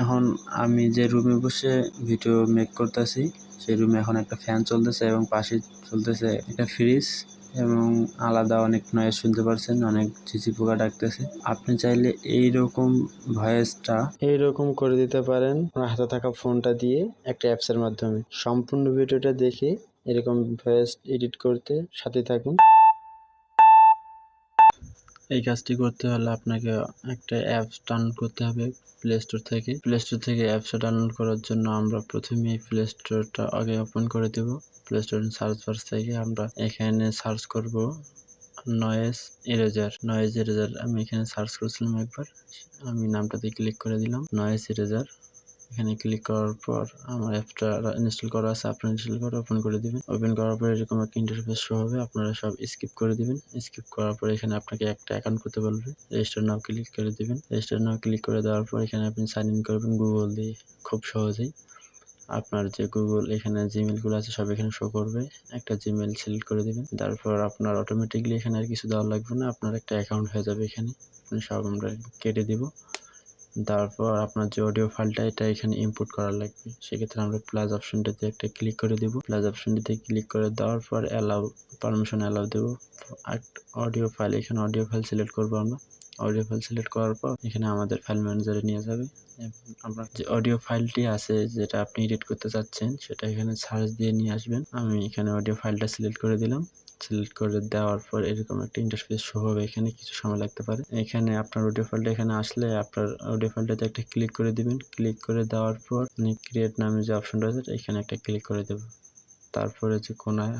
এখন আমি যে রুমে বসে ভিডিও মেক করতেছি, সেই রুমে এখন একটা ফ্যান চলতেছে এবং পাশে চলতেছে একটা ফ্রিজ এবং আলাদা অনেক নয়েজ শুনতে পারছেন, অনেক ঝিঝি পোকা ডাকতেছে। আপনি চাইলে এই রকম ভয়েসটা এইরকম করে দিতে পারেন হাতে থাকা ফোনটা দিয়ে একটা অ্যাপস এর মাধ্যমে। সম্পূর্ণ ভিডিওটা দেখে এরকম ভয়েস এডিট করতে সাথে থাকুন। এই কাজটি করতে হলে আপনাকে একটা অ্যাপস ডাউনলোড করতে হবে প্লে স্টোর থেকে। প্লে স্টোর থেকে অ্যাপসটা ডাউনলোড করার জন্য আমরা প্রথমে প্লে স্টোরটা আগে ওপেন করে দেব। প্লে স্টোর সার্চ বার থেকে আমরা এখানে সার্চ করব নয়েজ ইরেজার নয়েজ ইরেজার আমি এখানে সার্চ করেছিলাম একবার। আমি নামটাতে ক্লিক করে দিলাম। নয়েজ ইরেজার এখানে ক্লিক করার পর আমার অ্যাপটা ইনস্টল করা আছে, আপনারা ইনস্টল করে ওপেন করে দিবেন। ওপেন করার পর এরকম একটা ইন্টারফেস শো হবে, আপনারা সব স্কিপ করে দিবেন। স্কিপ করার পর এখানে আপনাকে একটা অ্যাকাউন্ট করতে বলবে। রেজিস্টার নাও ক্লিক করে দিবেন। রেজিস্টার নাও ক্লিক করে দেওয়ার পর এখানে আপনি সাইন ইন করবেন গুগল দিয়ে, খুব সহজেই। আপনার যে গুগল এখানে জিমেলগুলো আছে, সব এখানে শো করবে। একটা জিমেল সিলেক্ট করে দিবেন। তারপর আপনার অটোমেটিকলি এখানে আর কিছু দেওয়া লাগবে না, আপনার একটা অ্যাকাউন্ট হয়ে যাবে এখানে। আপনি সব আমরা কেটে দিব। তারপর আপনার যে অডিও ফাইলটা এটা এখানে ইনপুট করা লাগবে। সেক্ষেত্রে আমরা প্লাস অপশনটাতে একটা ক্লিক করে দেব। প্লাস অপশনটিতে ক্লিক করে দেওয়ার পর অ্যালাউ পারমিশন অ্যালাউ দেবো। অডিও ফাইল এখানে অডিও ফাইল সিলেক্ট করব আমরা। অডিও ফাইল সিলেক্ট করার পর এখানে আমাদের ফাইল ম্যানেজারে নিয়ে যাবে। আমরা যে অডিও ফাইলটি আছে, যেটা আপনি এডিট করতে চাচ্ছেন, সেটা এখানে সার্চ দিয়ে নিয়ে আসবেন। আমি এখানে অডিও ফাইলটা সিলেক্ট করে দিলাম। সিলেক্ট করে দেওয়ার পর এরকম একটা ইন্টারফেস শো হবে। এখানে কিছু সময় লাগতে পারে। এখানে আপনার অডিও ফাইলটা এখানে আসলে আপনার অডিও ফাইলটাতে একটা ক্লিক করে দিবেন। ক্লিক করে দেওয়ার পর ক্রিয়েট নামে যে অপশনটা আছে, এখানে একটা ক্লিক করে দেব। তারপরে যে কোনায়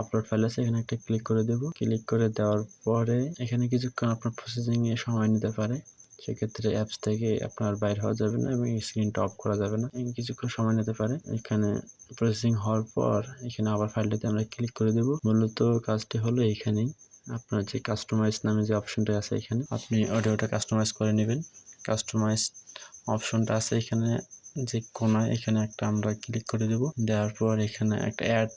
আপলোড ফাইল আছে, এখানে একটা ক্লিক করে দেব। ক্লিক করে দেওয়ার পরে এখানে কিছুক্ষণ আপনার প্রসেসিংয়ে সময় নিতে পারে। সেক্ষেত্রে অ্যাপস থেকে আপনার বাইর হওয়া যাবে না এবং স্ক্রিনটা অফ করা যাবে না। কিছুক্ষণ সময় নিতে পারে। এখানে প্রসেসিং হওয়ার পর এখানে আবার ফাইলটাতে আমরা ক্লিক করে দেব। মূলত কাজটি হলো এখানেই। আপনার যে কাস্টমাইজ নামে যে অপশনটা আছে এখানে। আপনি অডিওটা কাস্টমাইজ করে নেবেন। কাস্টমাইজ অপশনটা আছে এখানে। যে কোনায় এখানে একটা আমরা ক্লিক করে দেব। দেওয়ার পর এখানে একটা অ্যাড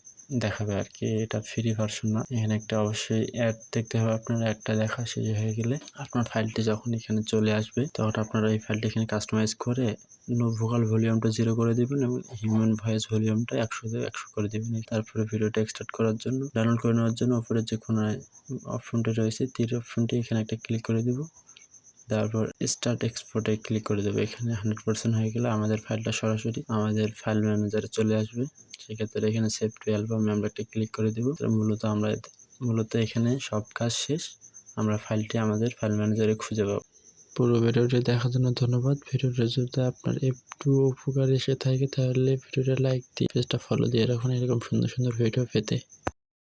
দেখাবে আর কি এটা ফ্রি ভার্সন না। এখানে একটা অবশ্যই অ্যাড দেখতে হবে আপনার অ্যাডটা দেখা শেষ হয়ে গেলে আপনার ফাইলটি যখন এখানে চলে আসবে, তখন আপনারা এই ফাইলটি এখানে কাস্টমাইজ করে নো ভোকাল ভলিউমটা জিরো করে দিবেন এবং হিউম্যান ভয়েস ভলিউমটা একশো থেকে একশো করে দিবেন। তারপরে ভিডিওটা এক্সটার্ট করার জন্য ডাউনলোড করে নেওয়ার জন্য উপরে যে কোনো অপশনটি রয়েছে তীর অপশনটি এখানে একটা ক্লিক করে দেবো। তারপর স্টার্ট এক্সপোর্টে ক্লিক করে দেবো। এখানে হান্ড্রেড পার্সেন্ট হয়ে গেলে আমাদের ফাইলটা সরাসরি আমাদের ফাইল ম্যানেজারে চলে আসবে। সেক্ষেত্রে এখানে সেভ টু অ্যালবামে আমরা একটা ক্লিক করে দেবো। মূলত আমরা মূলত এখানে সব কাজ শেষ। আমরা ফাইলটি আমাদের ফাইল ম্যানেজারে খুঁজে পাবো। পুরো ভিডিওটি দেখার জন্য ধন্যবাদ। ভিডিওটা যদি আপনার একটু উপকার এসে থাকে, তাহলে ভিডিওটা লাইক দিয়ে পেজটা ফলো দিয়ে রাখুন। এরকম সুন্দর সুন্দর ভিডিও পেতে।